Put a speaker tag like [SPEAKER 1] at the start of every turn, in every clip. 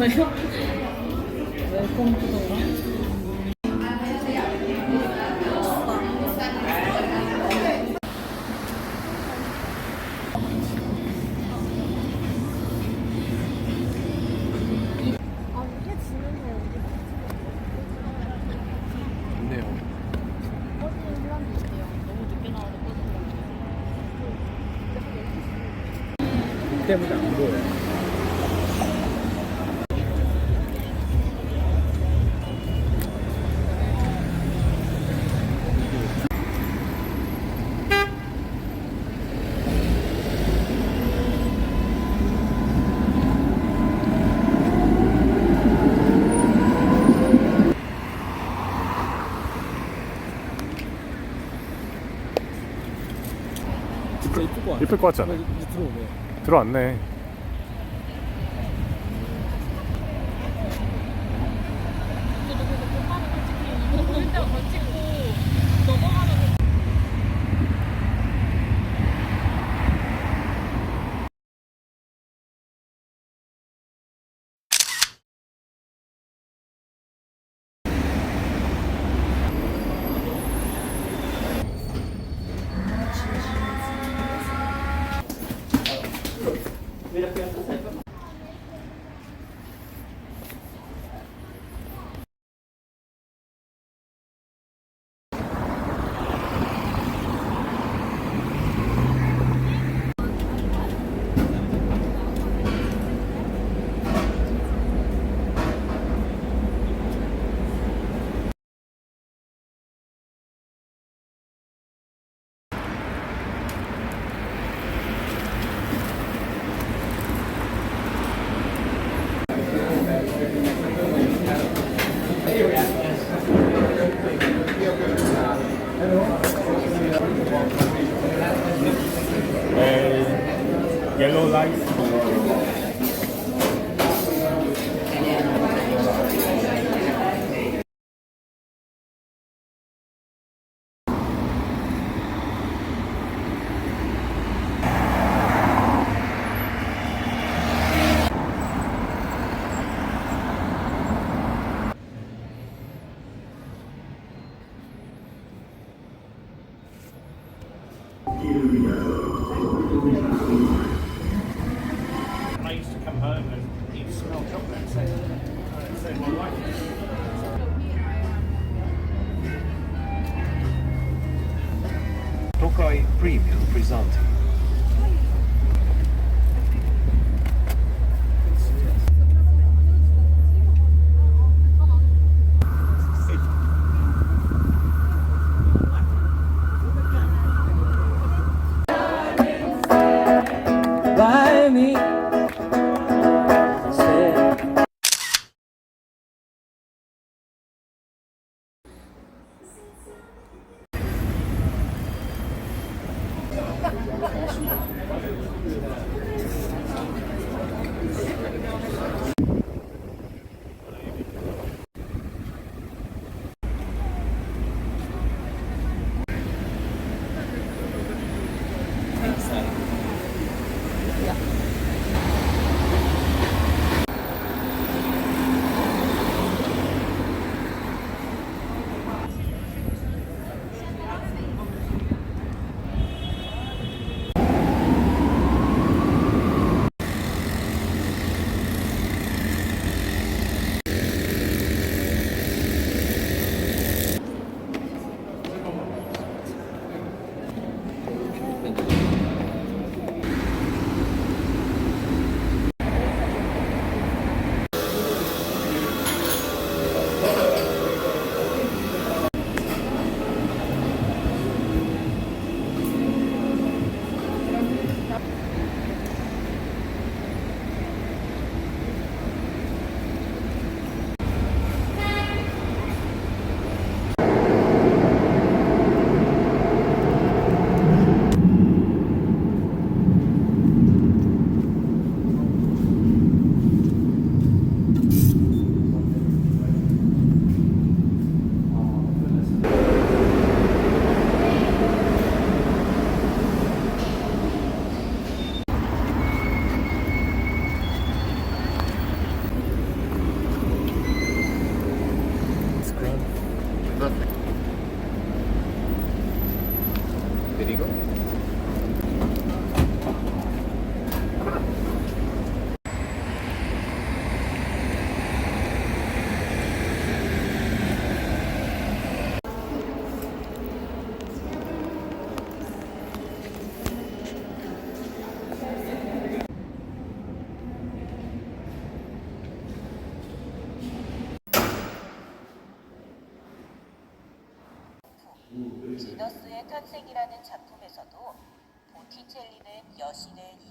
[SPEAKER 1] 거예요? 웰컴 나와서
[SPEAKER 2] 때문에 안 보여요. 이쁠 것
[SPEAKER 3] 같지 않아?
[SPEAKER 2] 이제 들어오네.
[SPEAKER 3] 들어왔네. yellow
[SPEAKER 4] lights. you smell chocolate
[SPEAKER 5] Tokai Premium presenting
[SPEAKER 6] リーグ
[SPEAKER 3] 지너스의 탄생이라는 작품에서도 보티첼리는 여신을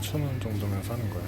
[SPEAKER 7] 8,000원 정도면 사는 거야.